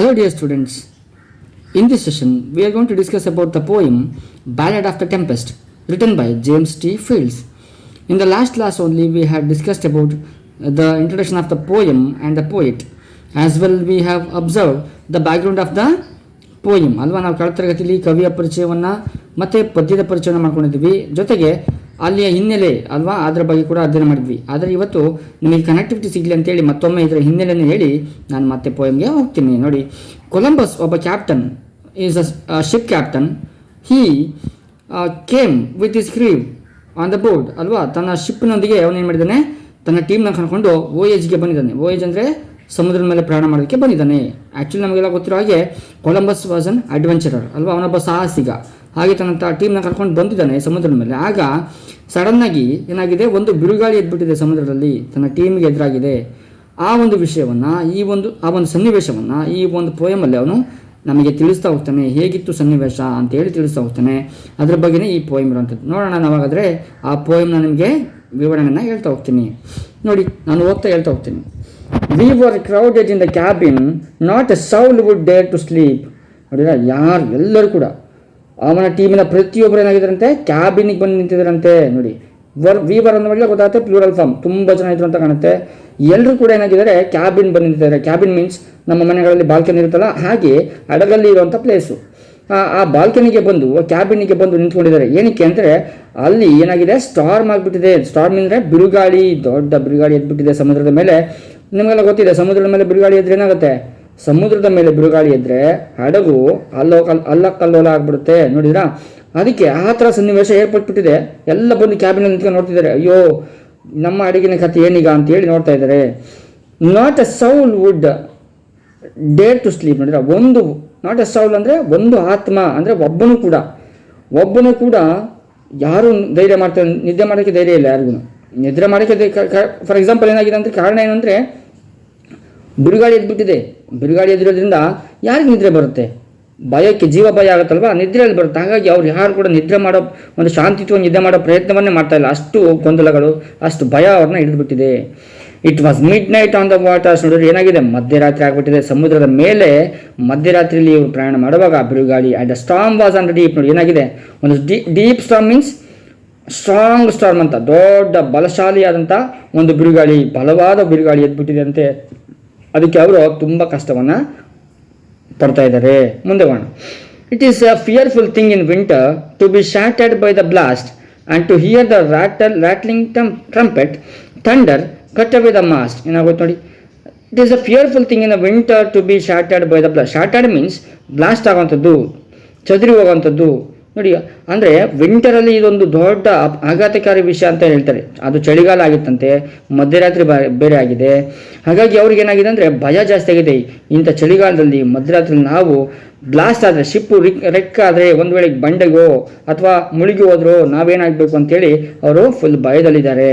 Hello, dear students. In this session, we are going to discuss about the poem Ballad of the Tempest, written by James T. Fields. In the last class only, we had discussed about the introduction of the poem and the poet. As well, we have observed the background of the poem ಅಲ್ವಾ ನಾವು ಕಳೆದ ತರಗತಿಯಲ್ಲಿ ಕವಿಯ ಪರಿಚಯವನ್ನು ಮತ್ತು ಪದ್ಯದ ಪರಿಚಯವನ್ನು ಮಾಡ್ಕೊಂಡಿದ್ದೀವಿ ಜೊತೆಗೆ ಅಲ್ಲಿಯ ಹಿನ್ನೆಲೆ ಅಲ್ವಾ? ಅದರ ಬಗ್ಗೆ ಕೂಡ ಅಧ್ಯಯನ ಮಾಡಿದ್ವಿ. ಆದರೆ ಇವತ್ತು ನಿಮಗೆ ಕನೆಕ್ಟಿವಿಟಿ ಸಿಗಲಿ ಅಂತೇಳಿ ಮತ್ತೊಮ್ಮೆ ಇದರ ಹಿನ್ನೆಲೆಯನ್ನು ಹೇಳಿ ನಾನು ಮತ್ತೆ ಪೋಯಮ್ಗೆ ಹೋಗ್ತೀನಿ. ನೋಡಿ ಕೊಲಂಬಸ್ ಒಬ್ಬ captain is a ship captain he came with his crew on the board ಅಲ್ವಾ? ತನ್ನ ಶಿಪ್ನೊಂದಿಗೆ ಅವನೇನು ಮಾಡಿದ್ದಾನೆ ತನ್ನ ಟೀಮ್ನ ಕರ್ಕೊಂಡು ಓ ಏಜ್ಗೆ ಬಂದಿದ್ದಾನೆ ಓ ಏಜ್ ಅಂದರೆ ಸಮುದ್ರದ ಮೇಲೆ ಪ್ರಯಾಣ ಮಾಡೋದಕ್ಕೆ ಬಂದಿದ್ದಾನೆ ಆ್ಯಕ್ಚುಲಿ ನಮಗೆಲ್ಲ ಗೊತ್ತಿರೋ ಹಾಗೆ ಕೊಲಂಬಸ್ ವಾಸ್ ಅನ್ ಅಡ್ವೆಂಚರರ್ ಅಲ್ವಾ? ಅವನೊಬ್ಬ ಸಾಹಸಿಗ. ಹಾಗೆ ತನ್ನ ಟೀಮ್ನ ಕರ್ಕೊಂಡು ಬಂದಿದ್ದಾನೆ ಸಮುದ್ರದ ಮೇಲೆ. ಆಗ ಸಡನ್ನಾಗಿ ಏನಾಗಿದೆ? ಒಂದು ಬಿರುಗಾಳಿ ಎದ್ಬಿಟ್ಟಿದೆ ಸಮುದ್ರದಲ್ಲಿ. ತನ್ನ ಟೀಮ್ಗೆ ಎದುರಾಗಿದೆ. ಆ ಒಂದು ವಿಷಯವನ್ನು, ಈ ಒಂದು, ಆ ಒಂದು ಸನ್ನಿವೇಶವನ್ನು, ಈ ಒಂದು ಪೋಯಮಲ್ಲಿ ಅವನು ನಮಗೆ ತಿಳಿಸ್ತಾ ಹೋಗ್ತಾನೆ. ಹೇಗಿತ್ತು ಸನ್ನಿವೇಶ ಅಂತ ಹೇಳಿ ತಿಳಿಸ್ತಾ ಹೋಗ್ತಾನೆ. ಅದ್ರ ಬಗ್ಗೆನೇ ಈ ಪೋಯಮ್ ಇರುವಂಥದ್ದು. ನೋಡೋಣ ನಾವಾಗಾದರೆ ಆ ಪೋಯಮ್ನ ನಿಮಗೆ ವಿವರಣೆನ ಹೇಳ್ತಾ ಹೋಗ್ತೀನಿ. ನೋಡಿ, ನಾನು ಓದ್ತಾ ಹೇಳ್ತಾ ಹೋಗ್ತೀನಿ. We were crowded in the cabin not a soul would dare to sleep ನೋಡಿದ್ರೆ? ಯಾರು? ಎಲ್ಲರೂ ಕೂಡ. ಅವನ ಟೀಮಿನ ಪ್ರತಿಯೊಬ್ಬರು ಏನಾಗಿದ್ದಾರಂತೆ? ಕ್ಯಾಬಿನಿಗೆ ಬಂದು ನಿಂತಿದ್ದಾರಂತೆ. ನೋಡಿ, ವರ್ ವಿ ವರ್ ಅಂದ ಗೊತ್ತಾಗುತ್ತೆ ಪ್ಲೂರಲ್ ಫಾರ್ಮ್ ತುಂಬ ಜನ ಇದ್ರು ಅಂತ ಕಾಣುತ್ತೆ. ಎಲ್ಲರೂ ಕೂಡ ಏನಾಗಿದ್ದಾರೆ ಕ್ಯಾಬಿನ್ ಬಂದು ನಿಂತಿದ್ದಾರೆ. ಕ್ಯಾಬಿನ್ ಮೀನ್ಸ್ ನಮ್ಮ ಮನೆಗಳಲ್ಲಿ ಬಾಲ್ಕನಿ ಇರುತ್ತಲ್ಲ, ಹಾಗೆ ಹಡಗಲ್ಲಿ ಇರುವಂಥ ಪ್ಲೇಸು ಆ ಬಾಲ್ಕನಿಗೆ ಬಂದು ಕ್ಯಾಬಿನಿಗೆ ಬಂದು ನಿಂತ್ಕೊಂಡಿದ್ದಾರೆ. ಏನಕ್ಕೆ ಅಂದರೆ, ಅಲ್ಲಿ ಏನಾಗಿದೆ ಸ್ಟಾರ್ಮ್ ಆಗಿಬಿಟ್ಟಿದೆ. ಸ್ಟಾರ್ಮ್ ಅಂದರೆ ಬಿರುಗಾಳಿ, ದೊಡ್ಡ ಬಿರುಗಾಳಿ ಎದ್ಬಿಟ್ಟಿದೆ ಸಮುದ್ರದ ಮೇಲೆ. ನಿಮಗೆಲ್ಲ ಗೊತ್ತಿದೆ, ಸಮುದ್ರದ ಮೇಲೆ ಬಿರುಗಾಳಿ ಎದ್ರೆ ಏನಾಗುತ್ತೆ? ಸಮುದ್ರದ ಮೇಲೆ ಬಿರುಗಾಳಿ ಇದ್ರೆ ಹಡಗು ಅಲ್ಲೋ ಅಲ್ಲ ಕಲ್ಲೋಲ ಆಗ್ಬಿಡುತ್ತೆ. ನೋಡಿದ್ರಾ? ಅದಕ್ಕೆ ಆ ಥರ ಸನ್ನಿವೇಶ ಏರ್ಪಟ್ಬಿಟ್ಟಿದೆ. ಎಲ್ಲ ಬಂದು ಕ್ಯಾಬಿನಲ್ಲಿ ನಿಂತ್ಕೊಂಡು ನೋಡ್ತಿದ್ದಾರೆ. ಅಯ್ಯೋ, ನಮ್ಮ ಅಡುಗಿನ ಕಥೆ ಏನೀಗ ಅಂತೇಳಿ ನೋಡ್ತಾ ಇದ್ದಾರೆ. Not a soul would dare to sleep ನೋಡಿದ್ರೆ? ಒಂದು ನಾಟ್ ಎ ಸೌಲ್ ಅಂದರೆ ಒಂದು ಆತ್ಮ ಅಂದರೆ ಒಬ್ಬನು ಕೂಡ. ಒಬ್ಬನು ಕೂಡ ಯಾರು ಧೈರ್ಯ ಮಾಡ್ತಾರೆ? ನಿದ್ದೆ ಮಾಡೋಕ್ಕೆ ಧೈರ್ಯ ಇಲ್ಲ ಯಾರಿಗೂ. ನಿದ್ರೆ ಮಾಡೋಕ್ಕೆ ಫಾರ್ ಎಕ್ಸಾಂಪಲ್ ಏನಾಗಿದೆ ಅಂದರೆ ಕಾರಣ ಏನಂದರೆ ಬಿರುಗಾಳಿ ಎದ್ಬಿಟ್ಟಿದೆ. ಬಿರುಗಾಳಿ ಎದ್ದಿರೋದ್ರಿಂದ ಯಾರಿಗೆ ನಿದ್ರೆ ಬರುತ್ತೆ? ಭಯಕ್ಕೆ ಜೀವ ಭಯ ಆಗುತ್ತಲ್ವಾ? ನಿದ್ರೆಯಲ್ಲಿ ಬರುತ್ತೆ. ಹಾಗಾಗಿ ಅವ್ರು ಯಾರು ಕೂಡ ನಿದ್ರೆ ಮಾಡೋ ಒಂದು ಶಾಂತಿತ್ವ ನಿದ್ದೆ ಮಾಡೋ ಪ್ರಯತ್ನವನ್ನೇ ಮಾಡ್ತಾ ಇಲ್ಲ. ಅಷ್ಟು ಗೊಂದಲಗಳು, ಅಷ್ಟು ಭಯ ಅವ್ರನ್ನ ಹಿಡಿದ್ಬಿಟ್ಟಿದೆ. It was midnight on the waters ನೋಡಿದ್ರೆ ಏನಾಗಿದೆ? ಮಧ್ಯರಾತ್ರಿ ಆಗಿಬಿಟ್ಟಿದೆ. ಸಮುದ್ರದ ಮೇಲೆ ಮಧ್ಯರಾತ್ರಿಯಲ್ಲಿ ಇವರು ಪ್ರಯಾಣ ಮಾಡುವಾಗ ಬಿರುಗಾಳಿ the storm was on deep ನೋಡಿ ಏನಾಗಿದೆ? ಒಂದು deep storm means strong storm ಅಂತ, ದೊಡ್ಡ ಬಲಶಾಲಿಯಾದಂಥ ಒಂದು ಬಿರುಗಾಳಿ, ಬಲವಾದ ಬಿರುಗಾಳಿ ಎದ್ಬಿಟ್ಟಿದೆ ಅಂತೆ. ಅದಕ್ಕೆ ಅವರು ತುಂಬ ಕಷ್ಟವನ್ನು ಪಡ್ತಾ ಇದ್ದಾರೆ. ಮುಂದೆ ಹೋಗೋಣ. It is a fearful thing in winter to be shattered by the blast and to hear the rattle rattling tum trumpet thunder cut away the mast ಏನಾಗುತ್ತೆ ನೋಡಿ? It is a fearful thing in a winter to be shattered by the blast shattered means blast ಆಗುವಂಥದ್ದು, ಚದುರಿ ಹೋಗುವಂಥದ್ದು. ನೋಡಿ ಅಂದರೆ ವಿಂಟರಲ್ಲಿ ಇದೊಂದು ದೊಡ್ಡ ಆಘಾತಕಾರಿ ವಿಷಯ ಅಂತ ಹೇಳ್ತಾರೆ. ಅದು ಚಳಿಗಾಲ ಆಗಿತ್ತಂತೆ, ಮಧ್ಯರಾತ್ರಿ ಬೇರೆ ಆಗಿದೆ. ಹಾಗಾಗಿ ಅವ್ರಿಗೆ ಏನಾಗಿದೆ ಅಂದರೆ ಭಯ ಜಾಸ್ತಿ ಆಗಿದೆ. ಇಂಥ ಚಳಿಗಾಲದಲ್ಲಿ ಮಧ್ಯರಾತ್ರಿ ನಾವು ಬ್ಲಾಸ್ಟ್ ಆದರೆ ಶಿಪ್ಪು ರಿಕ್ ರೆಕ್ಕಾದರೆ ಒಂದು ವೇಳೆ ಬಂಡೆಗೋ ಅಥವಾ ಮುಳುಗಿ ಹೋದ್ರೋ ನಾವೇನಾಗಬೇಕು ಅಂತೇಳಿ ಅವರು full ಭಯದಲ್ಲಿದ್ದಾರೆ.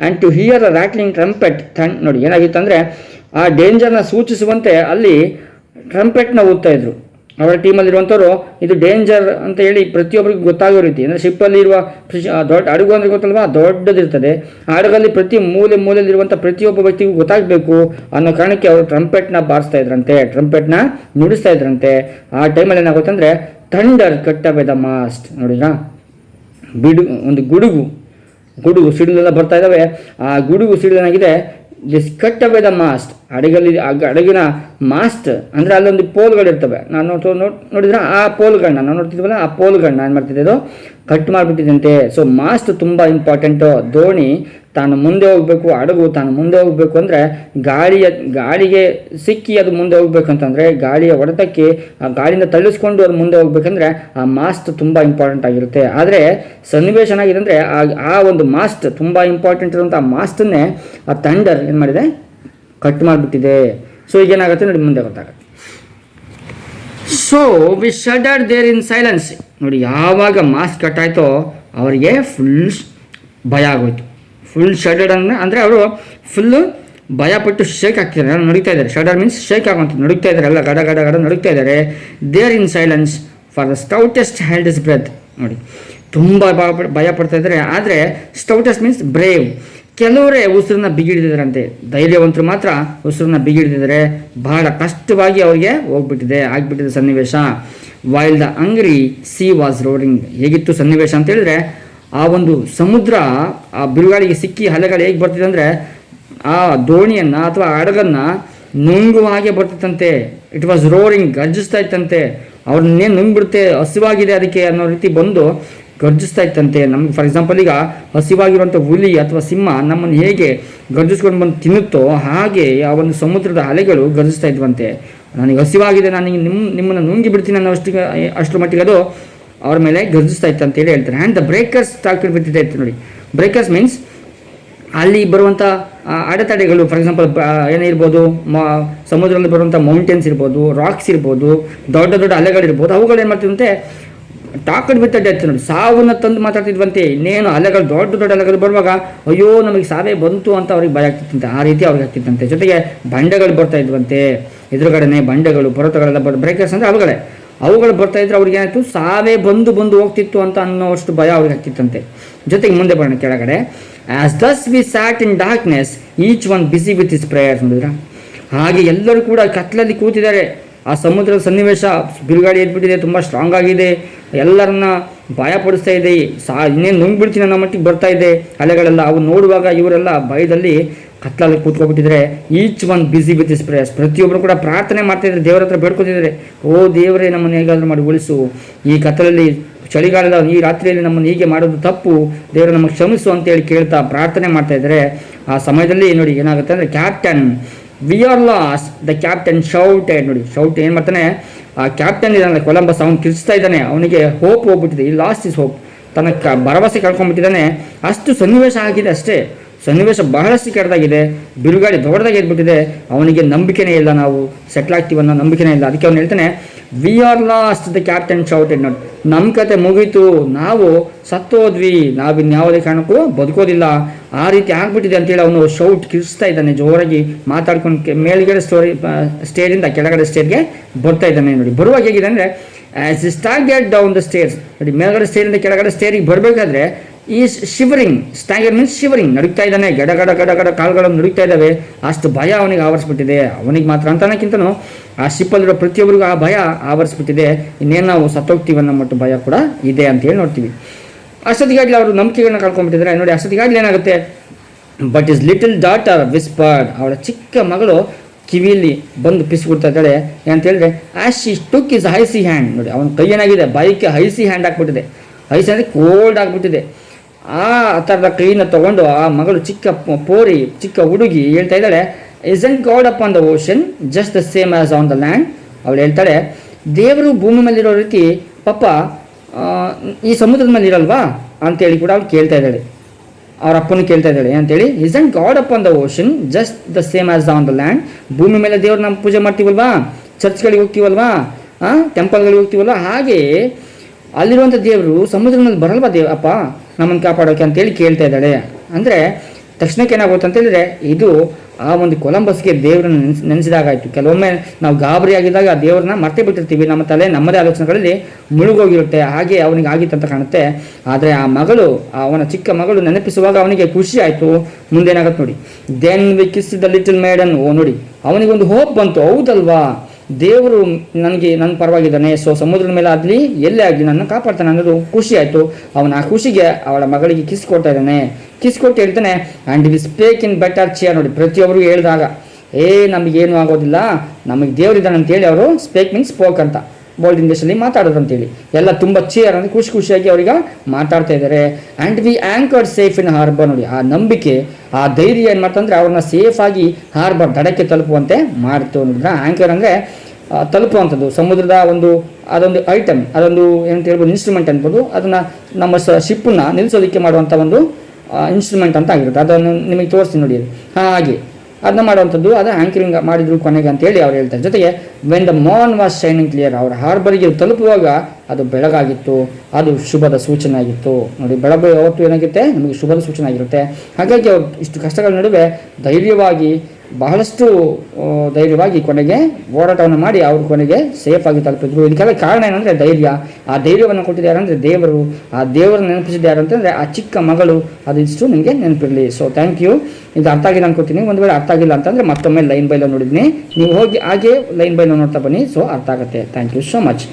And to hear a rattling trumpet thunder ನೋಡಿ ಏನಾಗಿತ್ತು ಅಂದರೆ ಆ ಡೇಂಜರ್ನ ಸೂಚಿಸುವಂತೆ ಅಲ್ಲಿ ಟ್ರಂಪೆಟ್ನ ಓದ್ತಾ ಇದ್ರು. ಅವರ ಟೀಮಲ್ಲಿರುವಂಥವ್ರು, ಇದು ಡೇಂಜರ್ ಅಂತ ಹೇಳಿ ಪ್ರತಿಯೊಬ್ಬರಿಗೂ ಗೊತ್ತಾಗೋ ರೀತಿ. ಅಂದರೆ ಶಿಪ್ಪಲ್ಲಿ ಇರುವ ದೊಡ್ಡ ಹಡಗು ಅಂದರೆ ಗೊತ್ತಲ್ವಾ? ದೊಡ್ಡದಿರ್ತದೆ. ಹಡಗಲ್ಲಿ ಪ್ರತಿ ಮೂಲೆ ಮೂಲೆಯಲ್ಲಿರುವಂಥ ಪ್ರತಿಯೊಬ್ಬ ವ್ಯಕ್ತಿಗೂ ಗೊತ್ತಾಗಬೇಕು ಅನ್ನೋ ಕಾರಣಕ್ಕೆ ಅವರು ಟ್ರಂಪೆಟ್ನ ಬಾರಿಸ್ತಾ ಇದ್ರಂತೆ ಟ್ರಂಪೆಟ್ನ ನುಡಿಸ್ತಾ ಇದ್ರಂತೆ. ಆ ಟೈಮಲ್ಲಿ ಏನಾಗುತ್ತೆ ಅಂದರೆ ಥಂಡರ್ ಬೈ ದ ಮಾಸ್ಟ್ ನೋಡಿದ್ರಾ? ಬಿಡು ಒಂದು ಗುಡುಗು ಗುಡುಗು ಸಿಡಿಲೆಲ್ಲ ಬರ್ತಾ ಇದ್ದಾವೆ ಆ ಗುಡುಗು ಸಿಡಿಲೇನಾಗಿದೆ this cut away the mast ಹಡಗಲ್ಲಿ ಹಡಗಿನ ಮಾಸ್ಟ್ ಅಂದರೆ ಅಲ್ಲೊಂದು ಪೋಲ್ಗಳಿರ್ತವೆ ನಾನು ನೋಡ್, ನೋಡಿದ್ರೆ? ಆ ಪೋಲ್ಗಳನ್ನ ನಾವು ನೋಡ್ತಿದ್ವಲ್ಲ, ಆ ಪೋಲ್ಗಳನ್ನ ಏನು ಮಾಡ್ತಿದ್ದೆ ಅದು ಕಟ್ ಮಾಡಿಬಿಟ್ಟಿದಂತೆ ಸೊ ಮಾಸ್ಟ್ ತುಂಬ ಇಂಪಾರ್ಟೆಂಟು ದೋಣಿ ತಾನು ಮುಂದೆ ಹೋಗಬೇಕು, ಹಡಗು ತಾನು ಮುಂದೆ ಹೋಗಬೇಕು ಅಂದರೆ ಗಾಳಿಯ, ಗಾಳಿಗೆ ಸಿಕ್ಕಿ ಅದು ಮುಂದೆ ಹೋಗ್ಬೇಕಂತಂದರೆ ಗಾಳಿಯ ಹೊಡೆತಕ್ಕೆ ಆ ಗಾಳಿಯಿಂದ ತಳ್ಳಿಸ್ಕೊಂಡು ಅದು ಮುಂದೆ ಹೋಗ್ಬೇಕಂದ್ರೆ ಆ ಮಾಸ್ಟ್ ತುಂಬ ಇಂಪಾರ್ಟೆಂಟ್ ಆಗಿರುತ್ತೆ. ಆದರೆ ಸನ್ನಿವೇಶ ಏನಾಗಿದೆ ಅಂದರೆ ಆ ಆ ಒಂದು ಮಾಸ್ಟ್ ತುಂಬ ಇಂಪಾರ್ಟೆಂಟ್ ಇರುವಂಥ ಮಾಸ್ಟನ್ನೇ ಆ ತಂಡರ್ ಏನು ಮಾಡಿದೆ? ಕಟ್ ಮಾಡಿಬಿಟ್ಟಿದೆ. ಸೊ ಈಗೇನಾಗುತ್ತೆ ನೋಡಿ, ಮುಂದೆ ಗೊತ್ತಾಗುತ್ತೆ. So we shudder there in silence ನೋಡಿ, ಯಾವಾಗ ಮಾಸ್ಕ್ ಕಟ್ ಆಯಿತೋ, ಅವರಿಗೆ ಫುಲ್ ಭಯ ಆಗೋಯ್ತು. ಫುಲ್ ಶಡರ್ಡ್ ಅಂದರೆ ಅಂದರೆ ಅವರು ಫುಲ್ಲು ಭಯಪಟ್ಟು ಶೇಕ್ ಆಗ್ತಿದ್ದಾರೆ ನಡೀತಾ ಇದ್ದಾರೆ. ಶಡರ್ ಮೀನ್ಸ್ ಶೇಕ್ ಆಗುವಂಥ ನಡುಗ್ತಾ ಇದ್ದಾರೆ ಎಲ್ಲ ಗಡ ಗಡ ಗಡ ನಡೀತಾ ಇದ್ದಾರೆ. There in silence for the stoutest hand his breath ನೋಡಿ, ತುಂಬ ಭಯ ಪಡ್ತಾ ಇದ್ದಾರೆ. ಆದರೆ ಸ್ಟೌಟೆಸ್ಟ್ ಮೀನ್ಸ್ ಬ್ರೇವ್ ಕೆಲವರೇ ಉಸಿರನ್ನ ಬಿಗಿಡಿದಿದ್ರಂತೆ ಧೈರ್ಯವಂತರು ಮಾತ್ರ ಉಸಿರನ್ನ ಬಿಗಿಡಿದಿದ್ದಾರೆ. ಬಹಳ ಕಷ್ಟವಾಗಿ ಅವರಿಗೆ ಹೋಗ್ಬಿಟ್ಟಿದೆ, ಆಗ್ಬಿಟ್ಟಿದೆ ಸನ್ನಿವೇಶ. While the angry sea was roaring ಹೇಗಿತ್ತು ಸನ್ನಿವೇಶ ಅಂತ ಹೇಳಿದ್ರೆ, ಆ ಒಂದು ಸಮುದ್ರ, ಆ ಬಿರುಗಾಳಿಗೆ ಸಿಕ್ಕಿ ಅಲೆಗಳು ಹೇಗೆ ಬರ್ತಿದೆ ಅಂದರೆ, ಆ ದೋಣಿಯನ್ನು ಅಥವಾ ಹಡಗನ್ನು ನುಂಗುವ ಹಾಗೆ ಬರ್ತಿತ್ತಂತೆ. ಇಟ್ ವಾಸ್ ರೋರಿಂಗ್ ಗರ್ಜಿಸ್ತಾ ಇತ್ತಂತೆ. ಅವ್ರನ್ನೇನು ನುಂಗ್ಬಿಡುತ್ತೆ, ಹಸಿವಾಗಿದೆ ಅದಕ್ಕೆ ಅನ್ನೋ ರೀತಿ ಬಂದು ಗರ್ಜಿಸ್ತಾ ಇತ್ತಂತೆ ನಮ್ಗೆ ಫಾರ್ ಎಕ್ಸಾಂಪಲ್ ಈಗ ಹಸಿವಾಗಿರುವಂಥ ಹುಲಿ ಅಥವಾ ಸಿಂಹ ನಮ್ಮನ್ನು ಹೇಗೆ ಗರ್ಜಿಸ್ಕೊಂಡು ಬಂದು ತಿನ್ನುತ್ತೋ ಹಾಗೆ ಆ ಒಂದು ಸಮುದ್ರದ ಅಲೆಗಳು ಗರ್ಜಿಸ್ತಾ ಇದ್ವಂತೆ. ನನಗೆ ಹಸಿವಾಗಿದೆ ನಾನು ನಿಮ್ಮ ನಿಮ್ಮನ್ನು ನುಂಗಿ ಬಿಡ್ತೀನಿ ಅನ್ನೋ ಅಷ್ಟಿಗೆ, ಅಷ್ಟರ ಮಟ್ಟಿಗೆ ಅದು ಅವ್ರ ಮೇಲೆ ಗರ್ಜಿಸ್ತಾ ಇತ್ತು ಅಂತೇಳಿ ಹೇಳ್ತಾರೆ ಆ್ಯಂಡ್ ದ ಬ್ರೇಕರ್ಸ್ ಸ್ಟಾಕ್ ಬಿಟ್ಟಿದೆ ಇತ್ತು ನೋಡಿ. ಬ್ರೇಕರ್ಸ್ ಮೀನ್ಸ್ ಅಲ್ಲಿ ಬರುವಂಥ ಅಡೆತಡೆಗಳು ಫಾರ್ ಎಕ್ಸಾಂಪಲ್ ಏನಿರ್ಬೋದು ಮ, ಸಮುದ್ರದಲ್ಲಿ ಬರುವಂಥ ಮೌಂಟೇನ್ಸ್ ಇರ್ಬೋದು ರಾಕ್ಸ್ ಇರ್ಬೋದು, ದೊಡ್ಡ ದೊಡ್ಡ ಅಲೆಗಳಿರ್ಬೋದು ಅವುಗಳು ಏನು ಟಾಕಡ್ ಬಿತ್ತ ಡೆತ್ ನೋಡಿ. ಸಾವನ್ನ ತಂದು ಮಾತಾಡ್ತಿದ್ವಂತೆ. ಇನ್ನೇನು ಅಲೆಗಳು, ದೊಡ್ಡ ದೊಡ್ಡ ಅಲೆಗಳು ಬರುವಾಗ, ಅಯ್ಯೋ, ನಮಗೆ ಸಾವೇ ಬಂತು ಅಂತ ಅವ್ರಿಗೆ ಭಯ ಆಗ್ತಿತ್ತಂತೆ. ಆ ರೀತಿ ಅವ್ರಿಗೆ ಆಗ್ತಿತ್ತಂತೆ. ಜೊತೆಗೆ ಬಂಡೆಗಳು ಬರ್ತಾ ಇದ್ವಂತೆ. ಎದುರುಗಡೆನೆ ಬಂಡೆಗಳು, ಪರ್ವತಗಳೆಲ್ಲ ಬರ್ ಬ್ರೇಕರ್ಸ್ ಅಂದರೆ ಅವುಗಳೇ. ಅವುಗಳು ಬರ್ತಾ ಇದ್ರೆ ಅವ್ರಿಗೆ ಏನಾಯ್ತು? ಸಾವೇ ಬಂದು ಬಂದು ಹೋಗ್ತಿತ್ತು ಅಂತ ಅನ್ನೋಷ್ಟು ಭಯ ಅವ್ರಿಗೆ ಆಗ್ತಿತ್ತಂತೆ. ಜೊತೆಗೆ ಮುಂದೆ ಬರೋಣ ಕೆಳಗಡೆ. As thus we sat in darkness each one busy with his prayers ನೋಡಿದ್ರ? ಹಾಗೆ ಎಲ್ಲರೂ ಕೂಡ ಕತ್ಲಲ್ಲಿ ಕೂತಿದ್ದಾರೆ. ಆ ಸಮುದ್ರದ ಸನ್ನಿವೇಶ ಬಿರುಗಾಳಿ ಎದ್ಬಿಟ್ಟಿದೆ ತುಂಬ ಸ್ಟ್ರಾಂಗ್ ಆಗಿದೆ. ಎಲ್ಲರನ್ನ ಭಯಪಡಿಸ್ತಾ ಇದೆ. ಸಾ, ಇನ್ನೇನು ನುಂಗ್ಬಿಡ್ತೀನಿ ಅನ್ನೋ ಮಟ್ಟಿಗೆ ಬರ್ತಾ ಇದೆ. ಅಲೆಗಳೆಲ್ಲ ಅವು ನೋಡುವಾಗ ಇವರೆಲ್ಲ ಭಯದಲ್ಲಿ ಕತ್ತಲಲ್ಲಿ ಕೂತ್ಕೊಬಿಟ್ಟಿದ್ರೆ ಈಚ್ ಒಂದು ಬಿಸಿ ವಿತ್ ಸ್ಪ್ರೇಸ್ ಪ್ರತಿಯೊಬ್ಬರು ಕೂಡ ಪ್ರಾರ್ಥನೆ ಮಾಡ್ತಾ ಇದ್ದಾರೆ. ದೇವರ ಹತ್ರ ಬೇಡ್ಕೊತಿದ್ದಾರೆ. ಓ ದೇವರೇ, ನಮ್ಮನ್ನು ಹೇಗಾದರೂ ಮಾಡಿ ಉಳಿಸು. ಈ ಕತ್ತಲಲ್ಲಿ, ಚಳಿಗಾಲದ ಈ ರಾತ್ರಿಯಲ್ಲಿ ನಮ್ಮನ್ನು ಹೀಗೆ ಮಾಡೋದು ತಪ್ಪು. ದೇವರು ನಮಗೆ ಕ್ಷಮಿಸು ಅಂತೇಳಿ ಕೇಳ್ತಾ ಪ್ರಾರ್ಥನೆ ಮಾಡ್ತಾ ಇದ್ದಾರೆ. ಆ ಸಮಯದಲ್ಲಿ ನೋಡಿ ಏನಾಗುತ್ತೆ ಅಂದರೆ captain we are lost the captain shout ನೋಡಿ ಶೌಟ್ ಏನು ಮಾಡ್ತಾನೆ? ಆ ಕ್ಯಾಪ್ಟನ್ ಇದ್ದಾನೆ ಕೊಲಂಬಸ್ ಅವನು ಕಿರಿಸ್ತಾ ಇದ್ದಾನೆ, ಅವನಿಗೆ ಹೋಪ್ ಹೋಗ್ಬಿಟ್ಟಿದೆ. ಈ ಲಾಸ್ಟ್ ಇಸ್ ಹೋಪ್ ತನ್ನ ಕ ಭರವಸೆ ಕಳ್ಕೊಂಡ್ಬಿಟ್ಟಿದ್ದಾನೆ. ಅಷ್ಟು ಸನ್ನಿವೇಶ ಆಗಿದೆ ಅಷ್ಟೇ. ಸನ್ನಿವೇಶ ಬಹಳಷ್ಟು ಕೆಟ್ಟದಾಗಿದೆ. ಬಿರುಗಾಳಿ ದೊಡ್ಡದಾಗಿ ಎದ್ಬಿಟ್ಟಿದೆ. ಅವನಿಗೆ ನಂಬಿಕೆನೇ ಇಲ್ಲ ನಾವು. ಸೆಟ್ಲ್ ಆಗ್ತೀವಿ ಅನ್ನೋ ನಂಬಿಕೆನೇ ಇಲ್ಲ. ಅದಕ್ಕೆ ಅವನು ಹೇಳ್ತಾನೆ we are lost the captain shouted note ನಮ್ಮ ಕತೆ ಮುಗೀತು. ನಾವು ಸತ್ತೋದ್ವಿ. ನಾವಿನ್ಯಾವುದೇ ಕಾರಣಕ್ಕೂ ಬದುಕೋದಿಲ್ಲ. ಆ ರೀತಿ ಆಗ್ಬಿಟ್ಟಿದೆ ಅಂತೇಳಿ ಅವನು ಶೌಟ್ ಕಿರಿಸ್ತಾ ಇದ್ದಾನೆ. ಜೋರಾಗಿ ಮಾತಾಡ್ಕೊಂಡು ಮೇಲ್ಗಡೆ ಸ್ಟೋರಿ ಸ್ಟೇಜಿಂದ ಕೆಳಗಡೆ ಸ್ಟೇರ್ಗೆ ಬರ್ತಾ ಇದ್ದಾನೆ ನೋಡಿ. ಬರುವಾಗ ಹೇಗಿದೆ ಅಂದರೆ as he staggered down the stairs ನೋಡಿ, ಮೇಲ್ಗಡೆ ಸ್ಟೇರಿಂದ ಕೆಳಗಡೆ ಸ್ಟೇರಿಗೆ ಬರಬೇಕಾದ್ರೆ ಈ ಶಿವರಿಂಗ್ ಸ್ಟ್ಯಾಗರ್ ಮೀನ್ಸ್ ಶಿವರಿಂಗ್ ನಡೀತಾ ಇದ್ದಾನೆ, ಗಡ ಗಡ ಗಡ ಗಡ, ಕಾಲುಗಳನ್ನು ನಡುಗ್ತಾ ಇದ್ದಾವೆ. ಅಷ್ಟು ಭಯ ಅವನಿಗೆ ಆವರಿಸ್ಬಿಟ್ಟಿದೆ. ಅವನಿಗೆ ಮಾತ್ರ ಅಂತನಕ್ಕಿಂತನೂ ಆ ಶಿಪ್ಪಲ್ಲಿರೋ ಪ್ರತಿಯೊಬ್ಬರಿಗೂ ಆ ಭಯ ಆವರಿಸ್ಬಿಟ್ಟಿದೆ. ಇನ್ನೇನು ನಾವು ಸತ್ತೋಗ್ತೀವಿ ಅನ್ನೋ ಮಟ್ಟು ಭಯ ಕೂಡ ಇದೆ ಅಂತ ಹೇಳಿ ನೋಡ್ತೀವಿ. ಅಷ್ಟೊತ್ತಿಗಾಗ್ಲಿ ಅವರು ನಂಬಿಕೆಗಳನ್ನ ಕಳ್ಕೊಂಡ್ಬಿಟ್ಟಿದ್ರೆ ನೋಡಿ, ಅಷ್ಟೊತ್ತಿಗಾಗ್ಲಿ ಏನಾಗುತ್ತೆ? But his little daughter whispered ಅವಳ ಚಿಕ್ಕ ಮಗಳು ಕಿವಿಯಲ್ಲಿ ಬಂದು ಪಿಸ್ಬಿಡ್ತಾ ಇದ್ದಾಳೆ. ಏನಂತ ಹೇಳಿದ್ರೆ as she took his icy hand ನೋಡಿ, ಅವನ ಕೈ ಏನಾಗಿದೆ ಬೈಕ್ ಹೈಸಿ ಹ್ಯಾಂಡ್ ಹಾಕ್ಬಿಟ್ಟಿದೆ ಐಸ್ ಅಂದರೆ ಕೋಲ್ಡ್ ಆಗಿಬಿಟ್ಟಿದೆ. ಆ ಥರದ ಕ್ಲೀನ ತಗೊಂಡು ಆ ಮಗಳು ಚಿಕ್ಕ ಪೋರಿ, ಚಿಕ್ಕ ಹುಡುಗಿ ಹೇಳ್ತಾ ಇದ್ದಾಳೆ isn't God upon the ocean just the same as on the land ಅವಳು ಹೇಳ್ತಾಳೆ, ದೇವರು ಭೂಮಿ ಮೇಲಿರೋ ರೀತಿ ಪಾಪ ಈ ಸಮುದ್ರದ ಮೇಲೆ ಇರಲ್ವಾ? ಅಂತೇಳಿ ಕೂಡ ಅವಳು ಕೇಳ್ತಾ ಇದ್ದಾಳೆ. ಅವ್ರ ಅಪ್ಪನ ಕೇಳ್ತಾ ಇದ್ದಾಳೆ, ಅಂತೇಳಿ isn't God upon the ocean just the same as on the land ಭೂಮಿ ಮೇಲೆ ದೇವ್ರು ನಮ್ಮ ಪೂಜೆ ಮಾಡ್ತೀವಲ್ವಾ? ಚರ್ಚ್ಗಳಿಗೆ ಹೋಗ್ತೀವಲ್ವಾ? ಟೆಂಪಲ್ಗಳಿಗೆ ಹೋಗ್ತೀವಲ್ವಾ? ಹಾಗೆ ಅಲ್ಲಿರುವಂಥ ದೇವರು ಸಮುದ್ರದಲ್ಲಿ ಬರಲ್ವಾ ದೇವ್ ಅಪ್ಪ? ನಮ್ಮನ್ನು ಕಾಪಾಡೋಕೆ ಅಂತೇಳಿ ಕೇಳ್ತಾ ಇದ್ದಾಳೆ. ಅಂದರೆ ತಕ್ಷಣಕ್ಕೆ ಏನಾಗುತ್ತೆ ಅಂತ ಹೇಳಿದ್ರೆ, ಇದು ಆ ಒಂದು ಕೊಲಂಬಸ್ಗೆ ದೇವರನ್ನ ನೆನೆಸ್, ನೆನೆಸಿದಾಗಾಯಿತು. ಕೆಲವೊಮ್ಮೆ ನಾವು ಗಾಬರಿ ಆಗಿದ್ದಾಗ ಆ ದೇವರನ್ನ ಮರ್ತೆ ಬಿಟ್ಟಿರ್ತೀವಿ. ನಮ್ಮ ತಲೆ ನಮ್ಮದೇ ಆಲೋಚನೆಗಳಲ್ಲಿ ಮುಳುಗೋಗಿರುತ್ತೆ. ಹಾಗೆ ಅವನಿಗೆ ಆಗಿತ್ತಂತ ಕಾಣುತ್ತೆ. ಆದರೆ ಆ ಮಗಳು, ಅವನ ಚಿಕ್ಕ ಮಗಳು ನೆನಪಿಸುವಾಗ ಅವನಿಗೆ ಖುಷಿ ಆಯಿತು. ಮುಂದೇನಾಗತ್ತೆ ನೋಡಿ. Then we kiss the little maiden ಓ ನೋಡಿ, ಅವನಿಗೊಂದು ಹೋಪ್ ಬಂತು. ಹೌದಲ್ವಾ? ದೇವರು ನನಗೆ ನನ್ನ ಪರವಾಗಿದ್ದಾನೆ. ಸೊ ಸಮುದ್ರದ ಮೇಲೆ ಆಗಲಿ, ಎಲ್ಲೇ ಆಗಲಿ ನನ್ನ ಕಾಪಾಡ್ತಾನೆ. ಅನ್ನೋದು ಖುಷಿ ಆಯಿತು. ಅವನ ಆ ಖುಷಿಗೆ ಅವಳ ಮಗಳಿಗೆ ಕಿಸ್ ಕೊಡ್ತಾ ಇದ್ದಾನೆ. ಕಿಸ್ ಕೊಟ್ಟು ಹೇಳ್ತಾನೆ and we spake in better cheer ನೋಡಿ, ಪ್ರತಿಯೊಬ್ಬರು ಹೇಳಿದಾಗ, ಏ, ನಮಗೇನು ಆಗೋದಿಲ್ಲ. ನಮಗೆ ದೇವರಿದ್ದಾನೆ ಅಂತೇಳಿ ಅವರು ಸ್ಪೇಕ್ ಮೀನ್ಸ್ ಸ್ಪೋಕ್ ಅಂತ. ಬೋಲ್ಡ್ ಇಂಗ್ಲೀಷಲ್ಲಿ ಮಾತಾಡೋದು ಅಂತೇಳಿ ಎಲ್ಲ ತುಂಬ ಚೇರ್ ಅಂದರೆ ಖುಷಿ ಖುಷಿಯಾಗಿ ಅವ್ರಿಗೆ ಮಾತಾಡ್ತಾ ಇದ್ದಾರೆ and we anchor safe in harbour ನೋಡಿ. ಆ ನಂಬಿಕೆ, ಆ ಧೈರ್ಯ ಏನು ಮಾಡ್ತಂದ್ರೆ ಅವ್ರನ್ನ ಸೇಫಾಗಿ ಹಾರ್ಬರ್ ದಡಕ್ಕೆ ತಲುಪುವಂತೆ ಮಾಡ್ತು ನೋಡಿದ್ರೆ ಆ್ಯಂಕರ್ ಅಂದರೆ ತಲುಪುವಂಥದ್ದು. ಸಮುದ್ರದ ಒಂದು, ಅದೊಂದು ಐಟಮ್ ಅದೊಂದು ಏನಂತ ಹೇಳ್ಬೋದು ಇನ್ಸ್ಟ್ರೂಮೆಂಟ್ ಅನ್ಬೋದು. ಅದನ್ನು ನಮ್ಮ ಸ ಶಿಪ್ಪನ್ನ ನಿಲ್ಲಿಸೋದಕ್ಕೆ ಮಾಡುವಂಥ ಒಂದು ಇನ್ಸ್ಟ್ರೂಮೆಂಟ್ ಅಂತ ಆಗಿರುತ್ತೆ. ಅದನ್ನು ನಿಮಗೆ ತೋರಿಸ್ತೀನಿ ನೋಡಿ. ಹಾಗೆ. ಅದನ್ನ ಮಾಡುವಂಥದ್ದು, ಅದು ಆಂಕರಿಂಗ್ ಮಾಡಿದ್ರು ಕೊನೆಗೆ ಅಂತೇಳಿ ಅವ್ರು ಹೇಳ್ತಾರೆ. ಜೊತೆಗೆ when the morn was shining clear ಅವ್ರ ಹಾರ್ಬರ್ಗೆ ತಲುಪುವಾಗ ಅದು ಬೆಳಗಾಗಿತ್ತು, ಅದು ಶುಭದ ಸೂಚನೆ ಆಗಿತ್ತು. ನೋಡಿ, ಬೆಳಗ್ಗೆ ಯಾವತ್ತು ಏನಾಗುತ್ತೆ? ನಮಗೆ ಶುಭದ ಸೂಚನೆ ಆಗಿರುತ್ತೆ. ಹಾಗಾಗಿ ಅವ್ರು ಇಷ್ಟು ಕಷ್ಟಗಳ ನಡುವೆ ಧೈರ್ಯವಾಗಿ ಬಹಳಷ್ಟು ಧೈರ್ಯವಾಗಿ ಕೊನೆಗೆ ಹೋರಾಟವನ್ನು ಮಾಡಿ ಅವರು ಕೊನೆಗೆ ಸೇಫ್ ಆಗಿ ತಲುಪಿದ್ರು. ಇದಕ್ಕೆಲ್ಲ ಕಾರಣ ಏನಂದರೆ ಧೈರ್ಯ. ಆ ಧೈರ್ಯವನ್ನು ಕೊಟ್ಟಿದ್ದು ಯಾರಂದರೆ ದೇವರು, ಆ ದೇವರನ್ನು ನೆನಪಿಸಿದ್ದು ಯಾರಂತಂದರೆ ಆ ಚಿಕ್ಕ ಮಗಳು ಅದಿಷ್ಟು ನಿಮಗೆ ನೆನಪಿರಲಿ. ಸೊ ಥ್ಯಾಂಕ್ ಯು ಇದು ಅರ್ಥ ಆಗಿಲ್ಲ ಅನ್ಕೋತೀನಿ. ಒಂದು ವೇಳೆ ಅರ್ಥ ಆಗಿಲ್ಲ ಅಂತಂದರೆ ಮತ್ತೊಮ್ಮೆ ಲೈನ್ ಬೈಲ ನೋಡಿದ್ದೀನಿ ನೀವು ಹೋಗಿ ಹಾಗೆ ಲೈನ್ ಬೈಲ ನೋಡ್ತಾ ಬನ್ನಿ. ಸೊ ಅರ್ಥ ಆಗುತ್ತೆ. Thank you so much